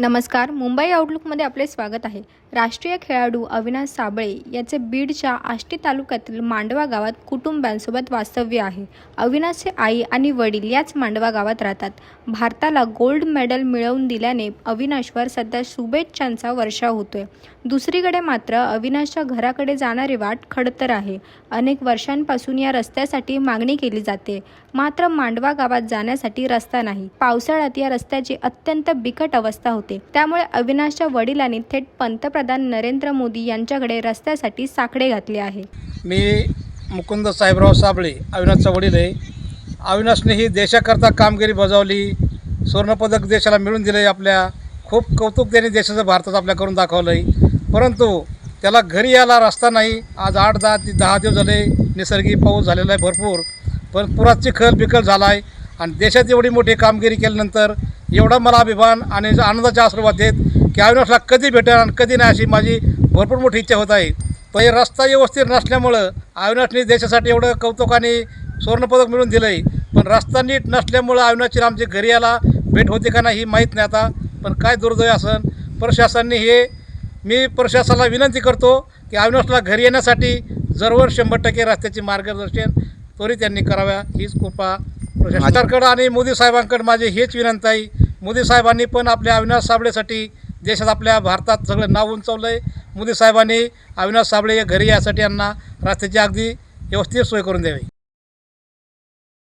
नमस्कार मुंबई आउटलुकमध्ये आपले स्वागत आहे. राष्ट्रीय खेळाडू अविनाश साबळे याचे बीडच्या आष्टी तालुक्यातील मांडवा गावात कुटुंबांसोबत वास्तव्य आहे. अविनाशचे आई आणि वडील याच मांडवा गावात राहतात. भारताला गोल्ड मेडल मिळवून दिल्याने अविनाशवर सध्या शुभेच्छांचा वर्षा होतोय. दुसरीकडे मात्र अविनाशच्या घराकडे जाणारी वाट खडतर आहे. अनेक वर्षांपासून या रस्त्यासाठी मागणी केली जाते. मात्र मांडवा गावात जाण्यासाठी रस्ता नाही. पावसाळ्यात या रस्त्याची अत्यंत बिकट अवस्था होती. त्यामुळे अविनाशच्या वडिलांनी थेट पंतप्रधान नरेंद्र मोदी यांच्याकडे रस्त्यासाठी साकडे घातले आहे. मी मुकुंद साहेबराव साबळे अविनाशचा वडील आहे. अविनाशने ही देशाकरता कामगिरी बजावली. सुवर्णपदक देशाला मिळून दिलं आहे आपल्या. खूप कौतुक त्याने देशाचं भारतात आपल्या करून दाखवलं आहे परंतु त्याला घरी यायला रस्ता नाही. आज आठ दहा दहा दिवस झाले. निसर्गिक पाऊस झालेला आहे भरपूर. पण पुरात चिखल बिखल झाला आहे आणि देशात एवढी मोठी कामगिरी केल्यानंतर एवढा मला अभिमान आणि आनंदाचे आशीर्वाद देत की अविनाशला कधी भेटेल आणि कधी नाही अशी माझी भरपूर मोठी इच्छा होत आहे. पण हे रस्ता व्यवस्थित नसल्यामुळं अविनाशने देशासाठी एवढं कौतुकाने सुवर्णपदक मिळून दिलं आहे पण रस्ता नीट नसल्यामुळं अविनाशची आमची घरी यायला भेट होते का नाही ही माहीत नाही आता. पण काय दुर्दैव असन. प्रशासनाने हे मी प्रशासनाला विनंती करतो की अविनाशला घरी येण्यासाठी जरवर शंभर टक्के रस्त्याचे मार्गदर्शन त्वरित त्यांनी कराव्या हीच कृपा सरकारकडं आणि मोदी साहेबांकडे माझी हेच विनंती आहे. मोदी साहेबांनी पण आपल्या अविनाश साबळेसाठी देशात आपल्या भारतात सगळं नाव उंचवलं आहे मोदी साहेबांनी अविनाश साबळे या घरी यासाठी यांना रस्त्याची अगदी व्यवस्थित सोय करून द्यावी.